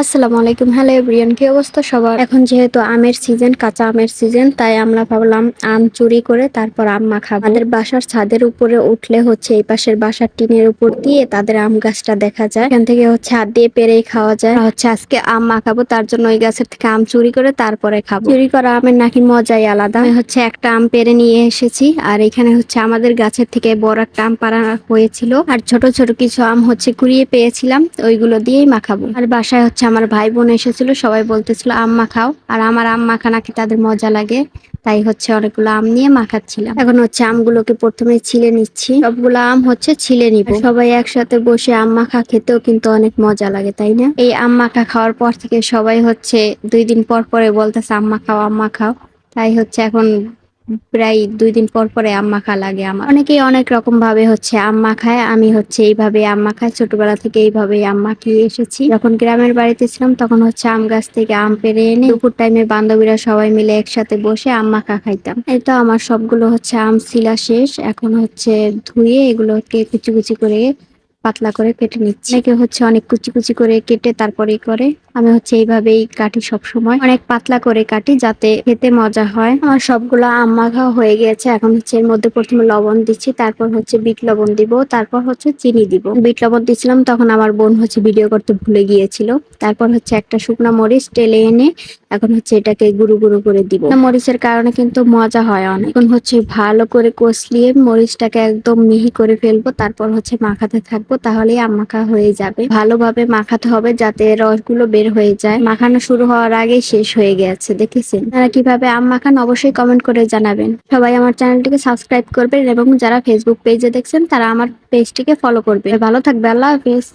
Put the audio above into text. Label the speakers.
Speaker 1: আসসালামু আলাইকুম। Hello everyone কি অবস্থা সবার? এখন যেহেতু আমের সিজন কাঁচা আমের সিজন তাই আমরা ভাবলাম আম চুরি করে তারপর আম মাখাবো। আমাদের বাসার ছাদের উপরে উঠলে হচ্ছে এই পাশের বাসার টিনের উপর দিয়ে তাদের আম গাছটা দেখা যায়। এখান থেকে হচ্ছে হাত দিয়ে পেরেই খাওয়া যায়। হচ্ছে আজকে আম মাখাবো, তার জন্য ওই গাছের থেকে আম চুরি করে তারপরে খাব। চুরি করা আমের নাকি মজাই আলাদা। আমি হচ্ছে একটা আম পেরে নিয়ে এসেছি, আর এখানে হচ্ছে আমাদের গাছের থেকে বড় একটা আম পাড়া হয়েছিল। আর ছোট ছোট কিছু আম হচ্ছে কুড়িয়ে পেয়েছিলাম, ওইগুলো দিয়েই মাখাবো। আর বাসায় হচ্ছে আমার ভাই বোন এসেছিল, সবাই বলতেছিল আম মাখাও আর আমার আম মাখা নাকি তাদের মজা লাগে, তাই হচ্ছে অনেকগুলো আম নিয়ে মাখাচ্ছিলাম এখন হচ্ছে আমগুলোকে প্রথমে ছিলে নিচ্ছি। সবগুলো আম হচ্ছে ছিলে নিব। সবাই একসাথে বসে আম মাখা খেতেও কিন্তু অনেক মজা লাগে, তাই না? এই আম মাখা খাওয়ার পর থেকে সবাই হচ্ছে দুই দিন পর পরে বলতেছে আম মাখাও আম মাখাও তাই হচ্ছে এখন প্রায় দুই দিন পর পরে আম মাখা লাগে আমার। অনেকেই অনেক রকম ভাবে হচ্ছে আম মাখায় আমি হচ্ছে এইভাবে আম মাখাই ছোটবেলা থেকে এইভাবে আম মাখিয়ে এসেছি। যখন গ্রামের বাড়িতে ছিলাম, তখন হচ্ছে আম গাছ থেকে আম পেরে এনে দুপুর টাইমে বান্ধবীরা সবাই মিলে একসাথে বসে আম মাখা খাইতাম। এই তো আমার সবগুলো হচ্ছে আম ছিলা শেষ। এখন হচ্ছে ধুয়ে এগুলোকে কুচি কুচি করে পাতলা করে কেটে নিচ্ছি। অনেকে হচ্ছে অনেক কুচি কুচি করে কেটে তারপরে করে। আমি হচ্ছে এইভাবেই কাটি সব সময় অনেক পাতলা করে কাটি যাতে খেতে মজা হয়। আমার সবগুলো আম মাখা হয়ে গেছে এখন হচ্ছে এর মধ্যে প্রথমে লবণ দিচ্ছি, তারপর হচ্ছে বিট লবণ দিব, তারপর হচ্ছে চিনি দিব। বিট লবণ দিচ্ছিলাম তখন আমার বোন হচ্ছে ভিডিও করতে ভুলে গিয়েছিল। তারপর হচ্ছে একটা শুকনা মরিচ টেলে এনে এখন হচ্ছে এটাকে গুরু গুরু করে দিব। মরিচের কারণে কিন্তু মজা হয় অনেক। এখন হচ্ছে ভালো করে কষলিয়ে মরিচটাকে একদম মিহি করে ফেলব, তারপর হচ্ছে মাখাতে থাকব। তাহলেই তাহলে মাখা হয়ে যাবে। ভালোভাবে মাখাতে হবে যাতে রসগুলো বের হয়ে যায়। মাখানো শুরু হওয়ার আগে শেষ হয়ে গেছে, দেখেছেন? তারা কীভাবে আম মাখান অবশ্যই কমেন্ট করে জানাবেন। সবাই আমার চ্যানেলটিকে সাবস্ক্রাইব করবেন এবং যারা ফেসবুক পেজে দেখছেন, তারা আমার পেজটিকে ফলো করবে ভালো থাকবে আল্লাহ হাফিজ।